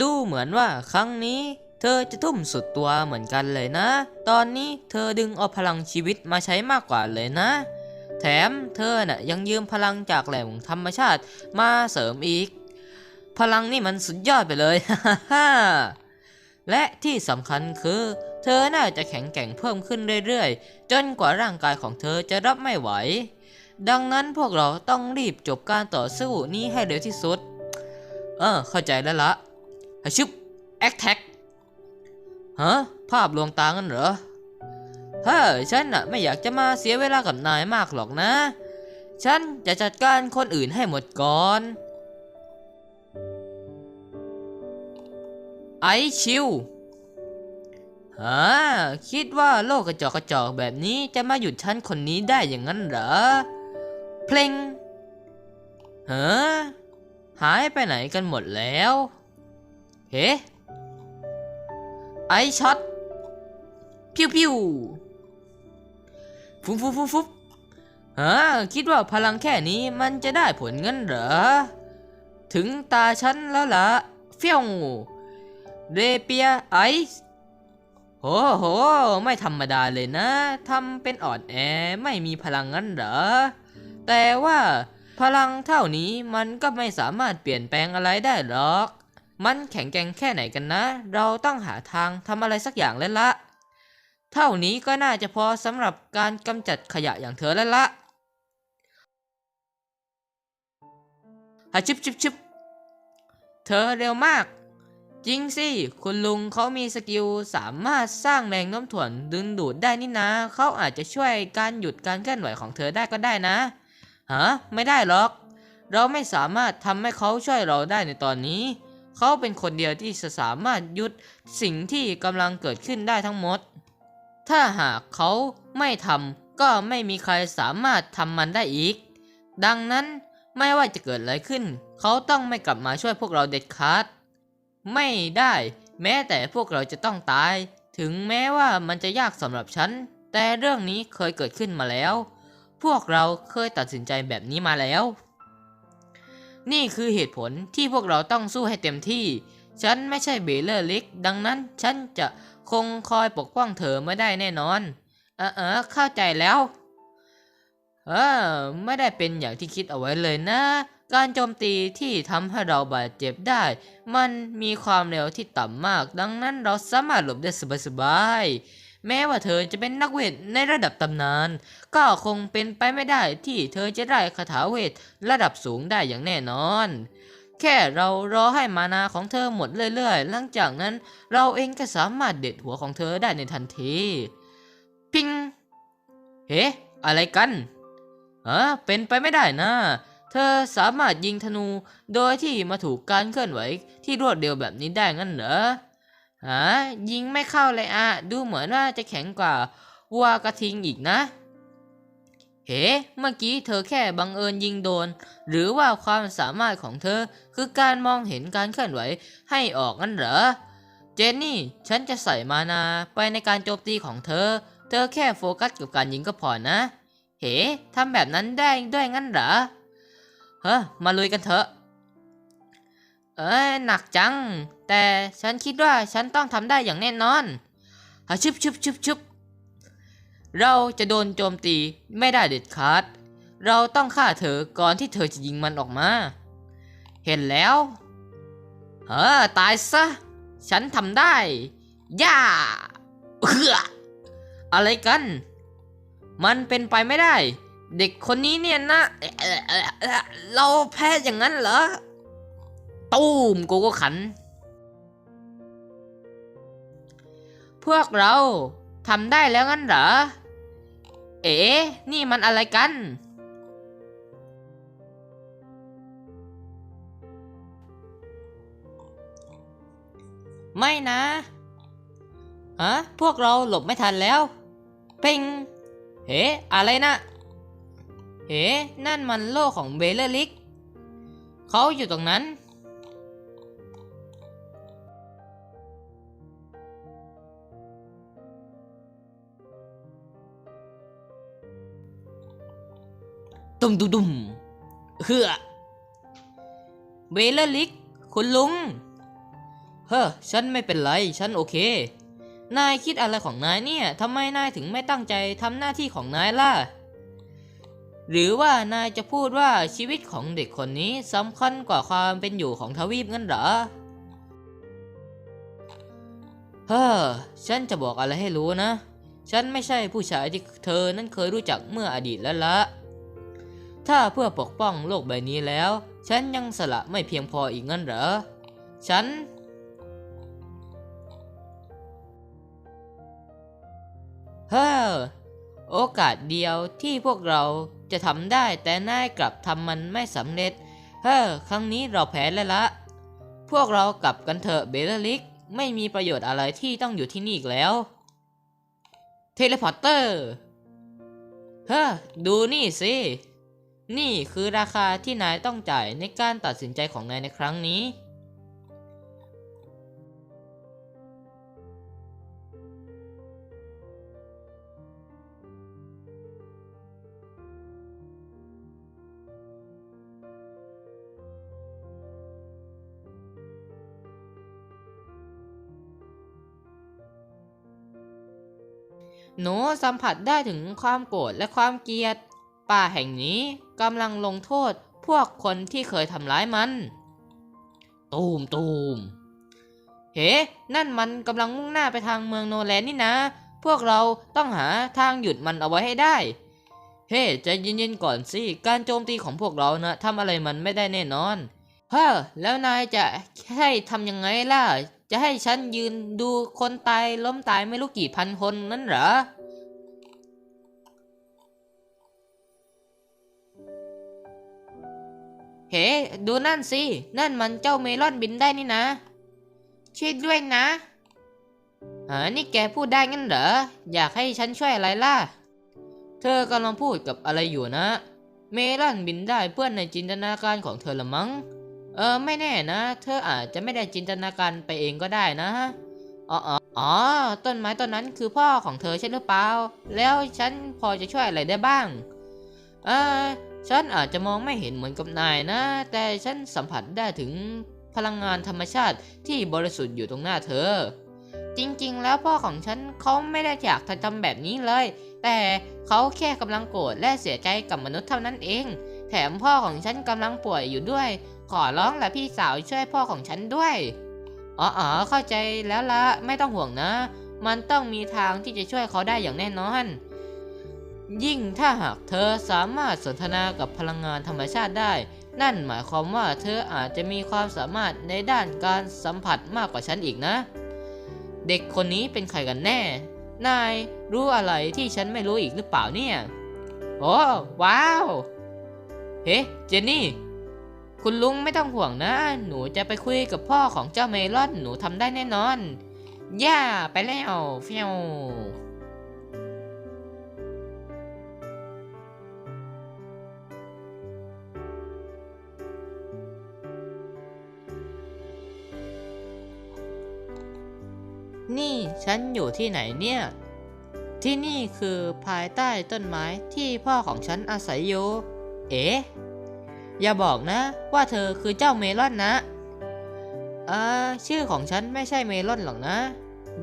ดูเหมือนว่าครั้งนี้ เธอจะทุ่มสุดตัวเหมือนกันเลยนะ ตอนนี้เธอดึงเอาพลังชีวิตมาใช้มากกว่าเลยนะ แถมเธอน่ะยังยืมพลังจากแหล่งธรรมชาติมาเสริมอีก พลังนี่มันสุดยอดไปเลยและที่สำคัญคือ เธอน่าจะแข็งแกร่งเพิ่มขึ้นเรื่อยๆ จนกว่าร่างกายของเธอจะรับไม่ไหว ดังนั้นพวกเราต้องรีบจบการต่อสู้นี้ให้เร็วที่สุด เออ เข้าใจแล้วละ ฮะชึบแอคแท็กฮะภาพลวงตางั้นเหรอเฮ้ยฉันน่ะไม่อยากจะมาเสียเวลากับนายมากหรอกนะ ฉันจะจัดการคนอื่นให้หมดก่อน ไอชิวฮะคิดว่าโลกกระจอกกระจอกแบบนี้จะมาหยุดฉันคนนี้ได้อย่างนั้นเหรอ เพลงเฮ้หายไปไหนกันหมดแล้ว เฮ้ไอช็อตพิวพิวฟุบฟุบฟุบฟุบฮะคิดว่าพลังแค่นี้มันจะได้ผลงั้นเหรอ ถึงตาฉันแล้วล่ะ เฟี้ยวเรเปียไอซ์โอ้โห ไม่ธรรมดาเลยนะทำเป็นอ่อนแอไม่มีพลังงั้นเหรอ แต่ว่าพลังเท่านี้มันก็ไม่สามารถเปลี่ยนแปลงอะไรได้หรอก มันแข็งแกร่งแค่ไหนกันนะ เราต้องหาทางทำอะไรสักอย่างแล้วละ เท่านี้ก็น่าจะพอสำหรับการกำจัดขยะอย่างเธอแล้วละฮะชิบชิบชิบเธอเร็วมาก จริงสิ คุณลุงเขามีสกิลสามารถสร้างแรงโน้มถ่วงดึงดูดได้นี่นะ เขาอาจจะช่วยการหยุดการเคลื่อนไหวของเธอได้ก็ได้นะ ฮะ ไม่ได้หรอก เราไม่สามารถทำให้เขาช่วยเราได้ในตอนนี้ เขาเป็นคนเดียวที่จะสามารถยุดสิ่งที่กำลังเกิดขึ้นได้ทั้งหมด ถ้าหากเขาไม่ทำก็ไม่มีใครสามารถทำมันได้อีก ดังนั้นไม่ว่าจะเกิดอะไรขึ้น เขาต้องไม่กลับมาช่วยพวกเราเด็ดขาด ไม่ได้แม้แต่พวกเราจะต้องตาย ถึงแม้ว่ามันจะยากสำหรับฉัน แต่เรื่องนี้เคยเกิดขึ้นมาแล้ว พวกเราเคยตัดสินใจแบบนี้มาแล้ว นี่คือเหตุผลที่พวกเราต้องสู้ให้เต็มที่ ฉันไม่ใช่เบลเลอร์ลิกดังนั้นฉันจะคงคอยปกป้องเธอไม่ได้แน่นอน เออเออเข้าใจแล้ว เออ ไม่ได้เป็นอย่างที่คิดเอาไว้เลยนะ การโจมตีที่ทำให้เราบาดเจ็บได้ มันมีความเร็วที่ต่ำมาก ดังนั้นเราสามารถหลบได้สบายๆ แม้ว่าเธอจะเป็นนักเวทในระดับตำนาน ก็คงเป็นไปไม่ได้ที่เธอจะได้คาถาเวทระดับสูงได้อย่างแน่นอน แค่เรารอให้มานาของเธอหมดเรื่อยๆ หลังจากนั้นเราเองก็สามารถเด็ดหัวของเธอได้ในทันที พิง เฮ้ อะไรกันฮะเป็นไปไม่ได้นะเธอสามารถยิงธนูโดยที่มาถูกการเคลื่อนไหวที่รวดเร็วแบบนี้ได้งั้นเหรอ ฮะยิงไม่เข้าเลยอะ ดูเหมือนว่าจะแข็งกว่าวัวกระทิงอีกนะ เฮ้เมื่อกี้เธอแค่บังเอิญยิงโดน หรือว่าความสามารถของเธอคือการมองเห็นการเคลื่อนไหวให้ออกงั้นเหรอ เจนนี่ ฉันจะใส่มานาไปในการโจมตีของเธอ เธอแค่โฟกัสกับการยิงก็พอนะ เฮ้ทำแบบนั้นได้ด้วยงั้นเหรอ เฮ้มาลุยกันเถอะ เอ้ยหนักจัง แต่ฉันคิดว่าฉันต้องทำได้อย่างแน่นอนฮะชึบชึบชึบชึบเราจะโดนโจมตีไม่ได้เด็ดขาด เราต้องฆ่าเธอก่อนที่เธอจะยิงมันออกมา เห็นแล้วเฮ้อตายซะ ฉันทำได้ ย่าเฮืออะไรกัน มันเป็นไปไม่ได้ เด็กคนนี้เนี่ยนะเอ่อเอ่อเอ่อเอ่อเราแพ้อย่างนั้นเหรอ ตูมโกโก้ขัน พวกเราทำได้แล้วงั้นเหรอ เอ๋นี่มันอะไรกัน ไม่นะฮะพวกเราหลบไม่ทันแล้ว เพ่งเฮ้อะไรนะเฮ้นั่นมันโลกของเบลล์ลิก เขาอยู่ตรงนั้น ตุ่มตุ่มตุ่มเฮือเบลลิก คุณลุง เฮ้อ ฉันไม่เป็นไร ฉันโอเค นายคิดอะไรของนายเนี่ยทำไมนายถึงไม่ตั้งใจทำหน้าที่ของนายล่ะ หรือว่านายจะพูดว่าชีวิตของเด็กคนนี้สำคัญกว่าความเป็นอยู่ของทวีปงั้นเหรอ เฮ้อ ฉันจะบอกอะไรให้รู้นะ ฉันไม่ใช่ผู้ชายที่เธอนั้นเคยรู้จักเมื่ออดีตแล้วละ ถ้าเพื่อปกป้องโลกใบนี้แล้ว ฉันยังสละไม่เพียงพออีกงั้นเหรอ ฉัน เฮ้อ โอกาสเดียวที่พวกเราจะทำได้แต่นายกลับทำมันไม่สำเร็จ เฮ้อ ครั้งนี้เราแพ้แล้วละ พวกเรากลับกันเถอะเบลลิก ไม่มีประโยชน์อะไรที่ต้องอยู่ที่นี่อีกแล้ว เทเลพอร์เตอร์ เฮ้อ ดูนี่สิ นี่คือราคาที่นายต้องจ่ายในการตัดสินใจของนายในครั้งนี้ หนูสัมผัสได้ถึงความโกรธและความเกลียด ป่าแห่งนี้กำลังลงโทษพวกคนที่เคยทำร้ายมัน ตูมตูมเฮ้ นั่นมันกำลังมุ่งหน้าไปทางเมืองโนแลนนี่นะ พวกเราต้องหาทางหยุดมันเอาไว้ให้ได้ เฮ้ใจเย็นๆก่อนสิ การโจมตีของพวกเรานะทำอะไรมันไม่ได้แน่นอน เฮ้อ แล้วนายจะให้ทำยังไงล่ะ จะให้ฉันยืนดูคนตายล้มตายไม่รู้กี่พันคนนั่นเหรอ เฮ้ดูนั่นสิ นั่นมันเจ้าเมลอนบินได้นี่นะ ช่วยด้วยนะฮะนี่แกพูดได้งั้นเหรอ อยากให้ฉันช่วยอะไรล่ะ เธอกำลังพูดกับอะไรอยู่นะ เมลอนบินได้เพื่อนในจินตนาการของเธอละมั้ง เออไม่แน่นะ เธออาจจะไม่ได้จินตนาการไปเองก็ได้นะอ๋ออ๋ออ๋อต้นไม้ต้นนั้นคือพ่อของเธอใช่หรือเปล่า แล้วฉันพอจะช่วยอะไรได้บ้าง เออ ฉันอาจจะมองไม่เห็นเหมือนกับนายนะ แต่ฉันสัมผัสได้ถึงพลังงานธรรมชาติที่บริสุทธิ์อยู่ตรงหน้าเธอ จริงๆ แล้วพ่อของฉันเขาไม่ได้อยากทำแบบนี้เลย แต่เขาแค่กำลังโกรธและเสียใจกับมนุษย์เท่านั้นเอง แถมพ่อของฉันกำลังป่วยอยู่ด้วย ขอร้องละพี่สาวช่วยพ่อของฉันด้วย อ๋ออ๋อเข้าใจแล้วละไม่ต้องห่วงนะ มันต้องมีทางที่จะช่วยเขาได้อย่างแน่นอน ยิ่งถ้าหากเธอสามารถสนทนากับพลังงานธรรมชาติได้ นั่นหมายความว่าเธออาจจะมีความสามารถในด้านการสัมผัสมากกว่าฉันอีกนะ เด็กคนนี้เป็นใครกันแน่ นายรู้อะไรที่ฉันไม่รู้อีกหรือเปล่าเนี่ย โอ้ว้าว เฮ้เจนนี่ คุณลุงไม่ต้องห่วงนะ หนูจะไปคุยกับพ่อของเจ้าเมลอนหนูทำได้แน่นอน ย่าไปแล้วเฟียว นี่ฉันอยู่ที่ไหนเนี่ย ที่นี่คือภายใต้ต้นไม้ที่พ่อของฉันอาศัยอยู่ เอ๋อย่าบอกนะ ว่าเธอคือเจ้าเมลอนนะอ่าชื่อของฉันไม่ใช่เมลอนหรอกนะ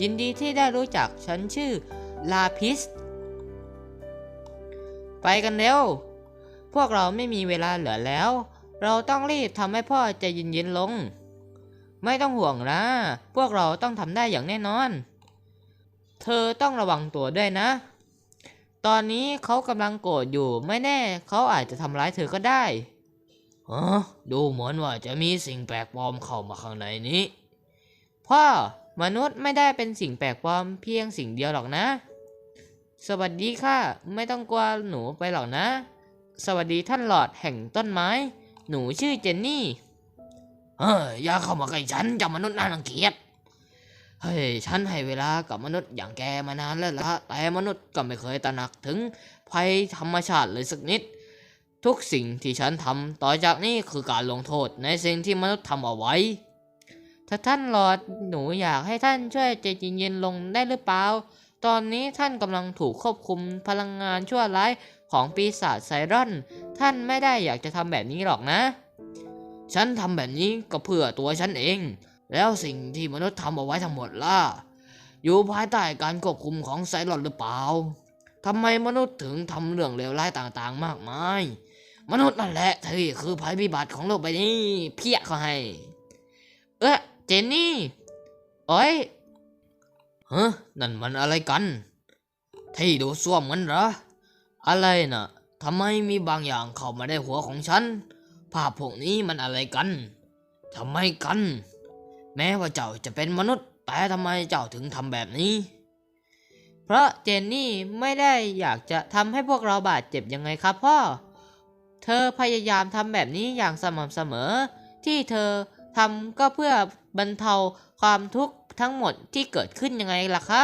ยินดีที่ได้รู้จักฉันชื่อลาพิส ไปกันเร็ว พวกเราไม่มีเวลาเหลือแล้ว เราต้องรีบทำให้พ่อใจเย็นๆลง ไม่ต้องห่วงนะพวกเราต้องทำได้อย่างแน่นอน เธอต้องระวังตัวด้วยนะ ตอนนี้เขากำลังโกรธอยู่ไม่แน่เขาอาจจะทำร้ายเธอก็ได้ฮะดูเหมือนว่าจะมีสิ่งแปลกปลอมเข้ามาข้างในนี้ พ่อมนุษย์ไม่ได้เป็นสิ่งแปลกปลอมเพียงสิ่งเดียวหรอกนะ สวัสดีค่ะ ไม่ต้องกลัวหนูไปหรอกนะ สวัสดีท่านหลอดแห่งต้นไม้ หนูชื่อเจนนี่ เฮ้ยอย่าเข้ามาใกล้ฉันเจ้ามนุษย์น่ารังเกียจเฮ้ยฉันให้เวลากับมนุษย์อย่างแกมานานแล้วละแต่มนุษย์ก็ไม่เคยตระหนักถึงภัยธรรมชาติเลยสักนิด ทุกสิ่งที่ฉันทำต่อจากนี้คือการลงโทษในสิ่งที่มนุษย์ทำเอาไว้ ถ้าท่านหลอดหนูอยากให้ท่านช่วยใจเย็นๆลงได้หรือเปล่า ตอนนี้ท่านกำลังถูกควบคุมพลังงานชั่วร้ายของปีศาจไซรอน ท่านไม่ได้อยากจะทำแบบนี้หรอกนะ ฉันทำแบบนี้ก็เพื่อตัวฉันเอง แล้วสิ่งที่มนุษย์ทำเอาไว้ทั้งหมดล่ะ อยู่ภายใต้การควบคุมของไซรอนหรือเปล่าทำไมมนุษย์ถึงทำเรื่องเลวร้ายต่างๆ มากมาย มนุษย์นั่นแหละที่คือภัยพิบัติของโลกใบนี้ เพี้ยเขาให้ เอ๊ะเจนนี่โอ้ยเฮ้นั่นมันอะไรกัน ที่ดูส้วมงั้นเหรอ อะไรน่ะทำไมมีบางอย่างเข้ามาในหัวของฉัน ภาพพวกนี้มันอะไรกันทำไมกัน แม้ว่าเจ้าจะเป็นมนุษย์ แต่ทำไมเจ้าถึงทำแบบนี้ เพราะเจนนี่ไม่ได้อยากจะทำให้พวกเราบาดเจ็บยังไงครับพ่อ เธอพยายามทำแบบนี้อย่างสม่ำเสมอ ที่เธอทำก็เพื่อบรรเทาความทุกข์ทั้งหมดที่เกิดขึ้นยังไงล่ะคะ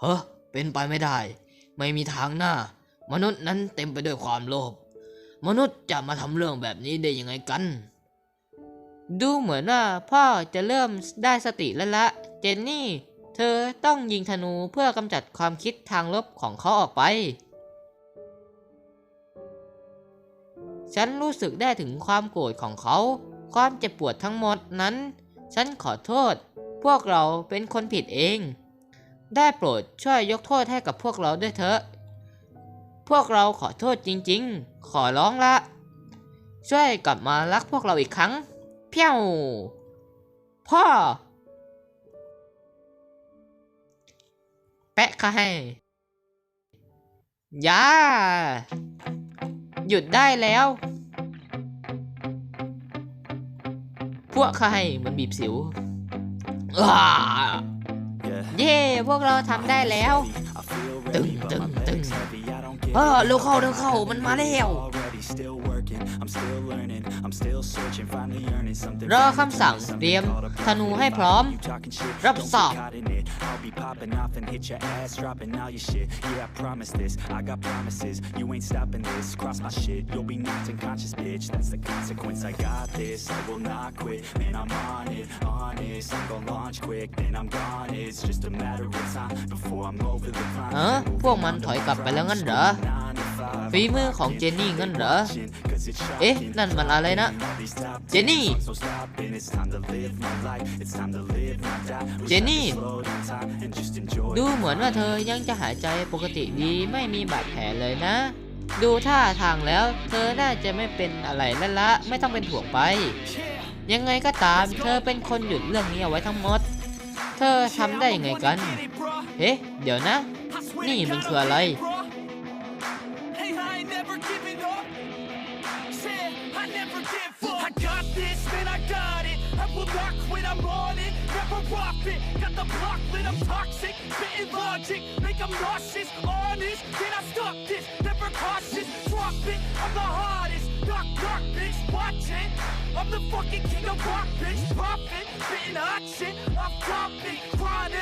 เฮ้อเป็นไปไม่ได้ ไม่มีทางหน้า มนุษย์นั้นเต็มไปด้วยความโลภ มนุษย์จะมาทำเรื่องแบบนี้ได้ยังไงกัน ดูเหมือนว่าพ่อจะเริ่มได้สติแล้วละ เจนนี่ เธอต้องยิงธนูเพื่อกำจัดความคิดทางลบของเขาออกไป ฉันรู้สึกได้ถึงความโกรธของเขา ความเจ็บปวดทั้งหมดนั้น ฉันขอโทษ พวกเราเป็นคนผิดเอง ได้โปรดช่วยยกโทษให้กับพวกเราด้วยเถอะ พวกเราขอโทษจริงๆ ขอร้องละ ช่วยกลับมารักพวกเราอีกครั้ง เพี้ยวพ่อ แปะค่ะให้ยาหยุดได้แล้ว พวกข้าให้มันบีบสิวอ้าเย่พวกเราทำได้แล้ว ตึงตึงตึง เออเร็วเข้าเร็วเข้ามันมาแล้ว รอคำสั่งเตรียมธนูให้พร้อม รับทราบ I'll be popping off and hit your ass, dropping all your shit. Yeah, I promise this. I got promises. You ain't stopping this. Cross my shit. You'll be knocked unconscious, bitch. That's the consequence. I got this. I will not quit. Man, I'm on it. Honest. I'm gonna launch quick. Then I'm gone. It's just a matter of time before I'm over the climb. เออพวกมันถอยกลับไปแล้วงั้นเหรอ ฝีมือของเจนนี่งั้นเหรอ เอ๊ะ นั่นมันอะไรนะ เจนนี่ เจนนี่ ดูเหมือนว่าเธอยังจะหายใจปกติดีไม่มีบาดแผลเลยนะ ดูท่าทางแล้ว เธอน่าจะไม่เป็นอะไรแล้วละ ไม่ต้องเป็นห่วงไป ยังไงก็ตาม เธอเป็นคนหยุดเรื่องนี้เอาไว้ทั้งหมด เธอทำได้ยังไงกัน เอ๊ะ เดี๋ยวนะ นี่มันคืออะไร never giving up. Said I never give up. I got this, man, I got it. I will not quit, I'm on it. Never off it. Got the block lit, I'm toxic. Spitting logic, make 'em nauseous. Honest, can I stop this? Never cautious, drop it. I'm the hardest. Knock, knock, bitch, watching. I'm the fucking king of rock, bitch. Poppin', spitting hot shit. Off topic, chronic.